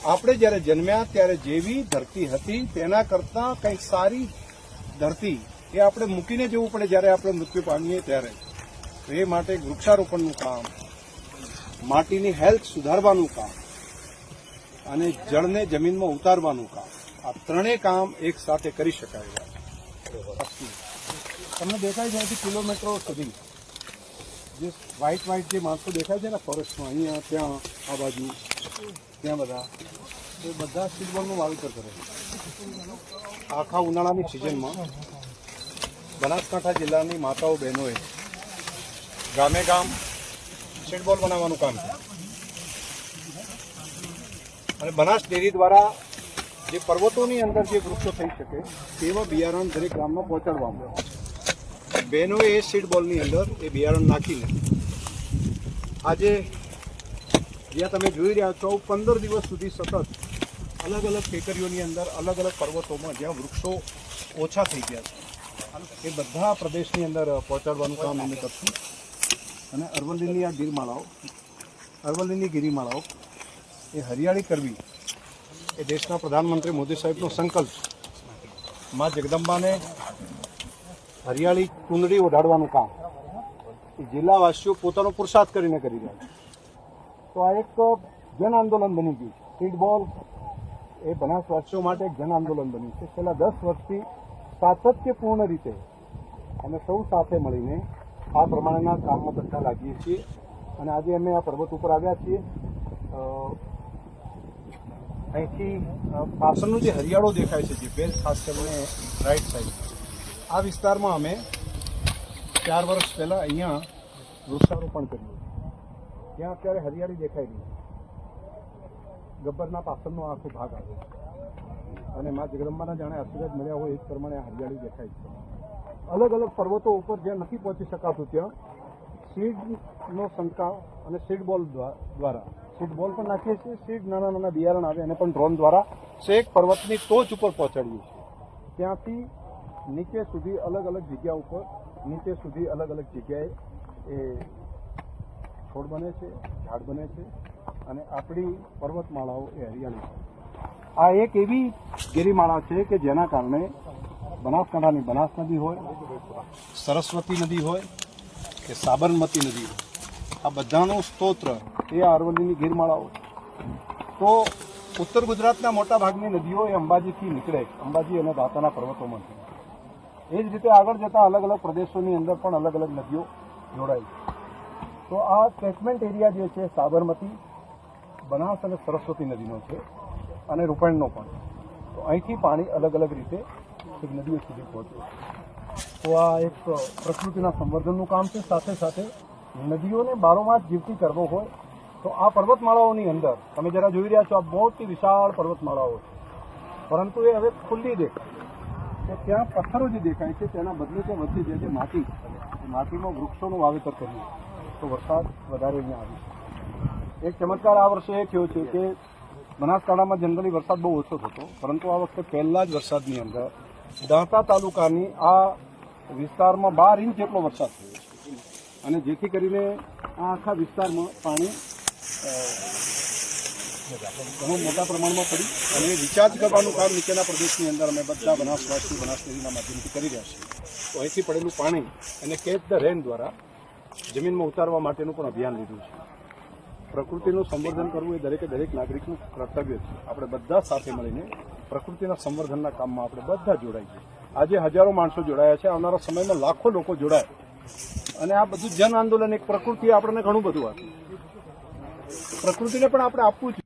આપણે જ્યારે જન્મ્યા ત્યારે જેવી ધરતી હતી, તેના કરતાં કંઈક સારી ધરતી એ આપણે મૂકીને જવું પડે જ્યારે આપણે મૃત્યુ પામીએ ત્યારે. એ માટે વૃક્ષારોપણનું કામ, માટીની હેલ્થ સુધારવાનું કામ અને જળને જમીનમાં ઉતારવાનું કામ. આ ત્રણેય કામ એક સાથે કરી શકાય. તમને દેખાય છે અહીંથી કિલોમીટરો સુધી. જે વ્હાઇટ વ્હાઇટ જે માણસો દેખાય છે ને ફોરેસ્ટમાં અહીંયા, ત્યાં, આ બાજુ. ત્યાં બધા. એ બધા સીડબોલનું વાવેતર કરે. આખા ઉનાળાની સિઝનમાં બનાસકાંઠા જિલ્લાની માતાઓ બહેનોએ ગામે ગામ સીડબોલ બનાવવાનું કામ અને બનાસ ડેરી દ્વારા જે પર્વતોની અંદર જે વૃક્ષો થઈ શકે, તેવા બિયારણ દરેક ગામમાં પહોંચાડવામાં બહેનોએ એ સીડ બોલની અંદર એ બિયારણ નાખીને આજે જ્યાં તમે જોઈ રહ્યા છો, પંદર દિવસ સુધી સતત અલગ અલગ ટેકરીઓની અંદર, અલગ અલગ પર્વતોમાં જ્યાં વૃક્ષો ઓછા થઈ ગયા છે. એ બધા પ્રદેશની અંદર પહોંચાડવાનું કામ અમે કરશું. અને અરવલ્લીની આ ગીરમાળાઓ, અરવલ્લીની ગિરિમાળાઓ, એ હરિયાળી કરવી એ દેશના પ્રધાનમંત્રી મોદી સાહેબનો સંકલ્પમાં જગદંબાને હરિયાળી કુંદડી ઓઢાડવાનું કામ. એ જિલ્લાવાસીઓ પોતાનો પુરુષાર્થ કરીને કરી રહ્યા છે. તો આ એક જન આંદોલન બની ગયું છે. ફીટબોલ એ બનાસવાસીઓ માટે એક જન આંદોલન બન્યું છે. છેલ્લા દસ વર્ષથી સાતત્યપૂર્ણ રીતે અમે સૌ સાથે મળીને આ પ્રમાણેના કામમાં બધા લાગીએ છીએ. અને આજે અમે આ પર્વત ઉપર આવ્યા છીએ. અહીંથી પાછળનું જે હરિયાળો દેખાય છે, જે બેલ ખાસ કરીને રાઈટ સાઈડ આ વિસ્તારમાં અમે ચાર વર્ષ પહેલા અહીંયા વૃક્ષારોપણ કર્યું ત્યાં અત્યારે હરિયાળી દેખાઈ રહી ગબ્બરના પાછળનો આખો ભાગ આવે અને મા જગદંબાના જાણે આશીર્વાદ મળ્યા હોય એ પ્રમાણે હરિયાળી દેખાય છે. અલગ અલગ પર્વતો ઉપર જ્યાં નથી પહોંચી શકાતું ત્યાં સીડનો સંકાવ અને સીડ બોલ દ્વારા, સીડ બોલ પણ નાખીએ છીએ, સીડ નાના નાના બિયારણ આવે એને પણ ડ્રોન દ્વારા શેક પર્વતની ટોચ ઉપર પહોંચાડીએ છીએ. ત્યાંથી નીચે સુધી અલગ અલગ જગ્યા ઉપર, નીચે સુધી અલગ અલગ જગ્યાએ એ છોડ બને છે, ઝાડ બને છે અને આપણી પર્વતમાળાઓ એ હરિયાળી છે. આ એક એવી ગિરિમાળા છે કે જેના કારણે બનાસકાંઠાની બનાસ નદી હોય, સરસ્વતી નદી હોય કે સાબરમતી નદી હોય. આ બધાનું સ્તોત્ર એ અરવલ્લીની ગિરમાળાઓ તો ઉત્તર ગુજરાતના મોટા ભાગની નદીઓ એ અંબાજીથી નીકળે અંબાજી અને દાતાના પર્વતોમાંથી. એ જ રીતે આગળ જતા અલગ અલગ પ્રદેશોની અંદર પણ અલગ અલગ નદીઓ જોડાય છે. તો આ કેચમેન્ટ એરિયા જે છે, સાબરમતી, બનાસ અને સરસ્વતી નદીનો છે અને રૂપણનો પણ. તો અહીંથી પાણી અલગ અલગ રીતે નદીઓ સુધી પહોંચે છે. તો આ એક પ્રકૃતિના સંવર્ધનનું કામ છે. સાથે સાથે નદીઓને બારોમાસ જીવતી કરવો હોય તો આ પર્વતમાળાઓની અંદર, તમે જરા જોઈ રહ્યા છો, આ મોટી વિશાળ પર્વતમાળાઓ છે. પરંતુ એ હવે ખુલ્લી દેખાય કે ત્યાં પથ્થરો જે દેખાય છે, તેના બદલે તે વચ્ચે જે છે માટી. માટીમાં વૃક્ષોનું વાવેતર કર્યું. તો વરસાદ વધારે અહીંયા આવી એક ચમત્કાર આ વર્ષે એ થયો છે કે બનાસકાંઠામાં જનરલી વરસાદ બહુ ઓછો થતો, પરંતુ આ વખતે પહેલા જ વરસાદની અંદર દાંતા તાલુકાની આ વિસ્તારમાં બાર ઇંચ જેટલો વરસાદ થયો અને જેથી કરીને આ આખા વિસ્તારમાં પાણી ઘણું મોટા પ્રમાણમાં પડી અને રિચાર્જ કરવાનું કામ નીચેના પ્રદેશની અંદર અમે બધા બનાસવાસી બનાસ નદીના માધ્યમથી કરી રહ્યા છીએ. તો અહીંથી પડેલું પાણી અને કેચ ધ રેન દ્વારા જમીનમાં ઉતારવા માટેનું પણ અભિયાન લીધું છે. પ્રકૃતિનું સંવર્ધન કરવું એ દરેકે દરેક નાગરિકનું કર્તવ્ય છે. આપણે બધા સાથે મળીને પ્રકૃતિના સંવર્ધનના કામમાં આપણે બધા જોડાઈએ આજે હજારો માણસો જોડાયા છે. આવનારા સમયમાં લાખો લોકો જોડાય. અને આ બધું જન આંદોલન એક પ્રકૃતિ આપણને ઘણું બધું આપ્યું. પ્રકૃતિને પણ આપણે આપવું છે